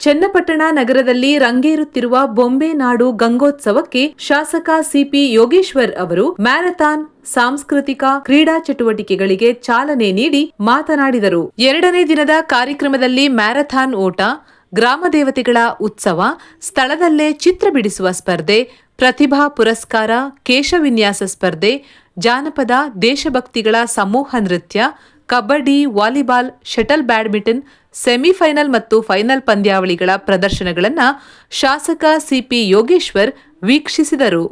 ಚನ್ನಪಟ್ಟಣ ನಗರದಲ್ಲಿ ರಂಗೇರುತ್ತಿರುವ ಬೊಂಬೆ ನಾಡು ಗಂಗೋತ್ಸವಕ್ಕೆ ಶಾಸಕ ಸಿಪಿ ಯೋಗೇಶ್ವರ್ ಅವರು ಮ್ಯಾರಥಾನ್, ಸಾಂಸ್ಕೃತಿಕ, ಕ್ರೀಡಾ ಚಟುವಟಿಕೆಗಳಿಗೆ ಚಾಲನೆ ನೀಡಿ ಮಾತನಾಡಿದರು. ಎರಡನೇ ದಿನದ ಕಾರ್ಯಕ್ರಮದಲ್ಲಿ ಮ್ಯಾರಥಾನ್ ಓಟ, ಗ್ರಾಮ ದೇವತೆಗಳ ಉತ್ಸವ, ಸ್ಥಳದಲ್ಲೇ ಚಿತ್ರ ಬಿಡಿಸುವ ಸ್ಪರ್ಧೆ, ಪ್ರತಿಭಾ ಪುರಸ್ಕಾರ, ಕೇಶವಿನ್ಯಾಸ ಸ್ಪರ್ಧೆ, ಜಾನಪದ ದೇಶಭಕ್ತಿಗಳ ಸಮೂಹ ನೃತ್ಯ kabaddi volleyball shuttle badminton semifinal ಮತ್ತು ಫೈನಲ್ ಪಂದ್ಯಾವಳಿಗಳ ಪ್ರದರ್ಶನಗಳನ್ನು ಶಾಸಕ ಸಿಪಿ ಯೋಗೇಶ್ವರ್ ವೀಕ್ಷಿಸಿದರು.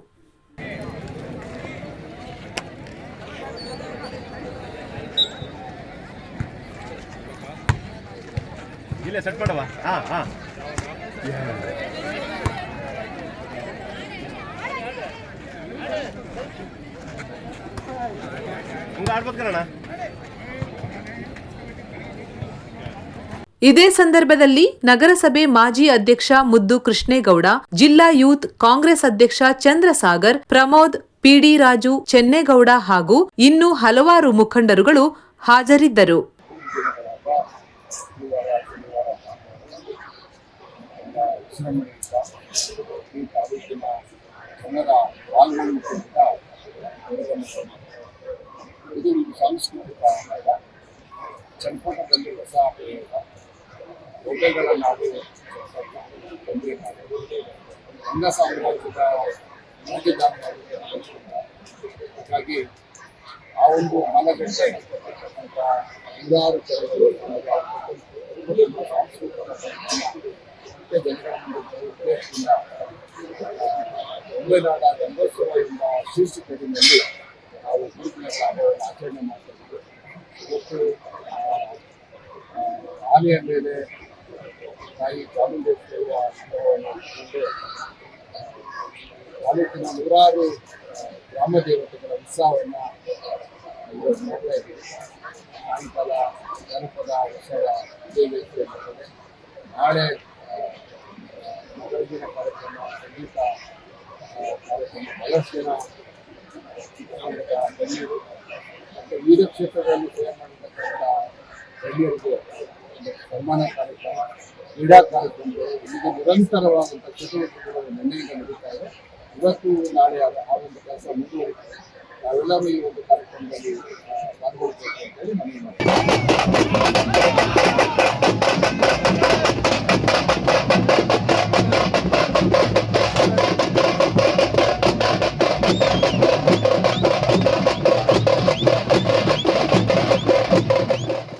ಇಲ್ಲೇ ಇದೇ ಸಂದರ್ಭದಲ್ಲಿ ನಗರಸಭೆ ಮಾಜಿ ಅಧ್ಯಕ್ಷ ಮುದ್ದು ಕೃಷ್ಣೇಗೌಡ, ಜಿಲ್ಲಾ ಯೂತ್ ಕಾಂಗ್ರೆಸ್ ಅಧ್ಯಕ್ಷ ಚಂದ್ರಸಾಗರ್, ಪ್ರಮೋದ್, ಪಿಡಿ ರಾಜು ಚೆನ್ನೇಗೌಡ ಹಾಗೂ ಇನ್ನೂ ಹಲವಾರು ಮುಖಂಡರುಗಳು ಹಾಜರಿದ್ದರು. ಹೊಸ ಪ್ರಯೋಗ ಬೊಬ್ಬೆಗಳ ನಾಡು ತೊಂದರೆ ರಂಗ ಸಾಮ್ರಾಜ್ಯದ ಹಾಗಾಗಿ ಆ ಒಂದು ಅಂತ ನೂರಾರು ನಮ್ಮ ಸಾಂಸ್ಕೃತಿಕ ಮತ್ತೆ ಜನಗಳ ಉದ್ದೇಶದಿಂದ ಒಂಬೈನಾಡ ಗಂಗೋತ್ಸವ ಎಂಬ ಶೀರ್ಷಿಕೆಯಲ್ಲಿ ನಾವು ಗುರುತಿನ ಹಬ್ಬವನ್ನು ಆಚರಣೆ ಮಾಡ್ತಾ ಆ, ಆನೆಯ ಮೇಲೆ ತಾಯಿ ಚಾಮುಂಡೇಶ್ವರಿಯ ತಾಲೂಕಿನ ನೂರಾರು ಗ್ರಾಮ ದೇವತೆಗಳ ಉತ್ಸವವನ್ನು ಮಾಡ್ತಾ ಇದ್ದೀವಿ ಜನಪದ ಉತ್ಸವ ಇದೇ ವೇದಿಕೆ ಇರ್ತದೆ ನಾಳೆ ಬೆಳಗಿನ ಕಾರ್ಯಕ್ರಮ ಸಂಗೀತ ಕಾರ್ಯಕ್ರಮ ಬಹಳಷ್ಟು ಗಣ್ಯರು ಮತ್ತು ವಿವಿಧ ಕ್ಷೇತ್ರಗಳಲ್ಲಿ ಸೇವೆ ಮಾಡಿರ್ತಕ್ಕಂಥ ಗಣ್ಯರಿಗೆ ಸನ್ಮಾನ ಕಾರ್ಯಕ್ರಮ ಕ್ರೀಡಾ ಕಾರ್ಯಕ್ರಮಗಳು ಇದು ನಿರಂತರವಾದಂಥ ಚಟುವಟಿಕೆಗಳು ನನ್ನೀಗ ನಡೀತಾ ಇದೆ. ಇವತ್ತು ನಾಳೆ ಆ ಒಂದು ಕೆಲಸ ಮುಂದುವರಿಕೆ ಎಲ್ಲರೂ ಈ ಒಂದು ಕಾರ್ಯಕ್ರಮದಲ್ಲಿ ಭಾಗವಹಿಸಬೇಕು ಅಂತ ಹೇಳಿ ಮನವಿ ಮಾಡ್ತೀನಿ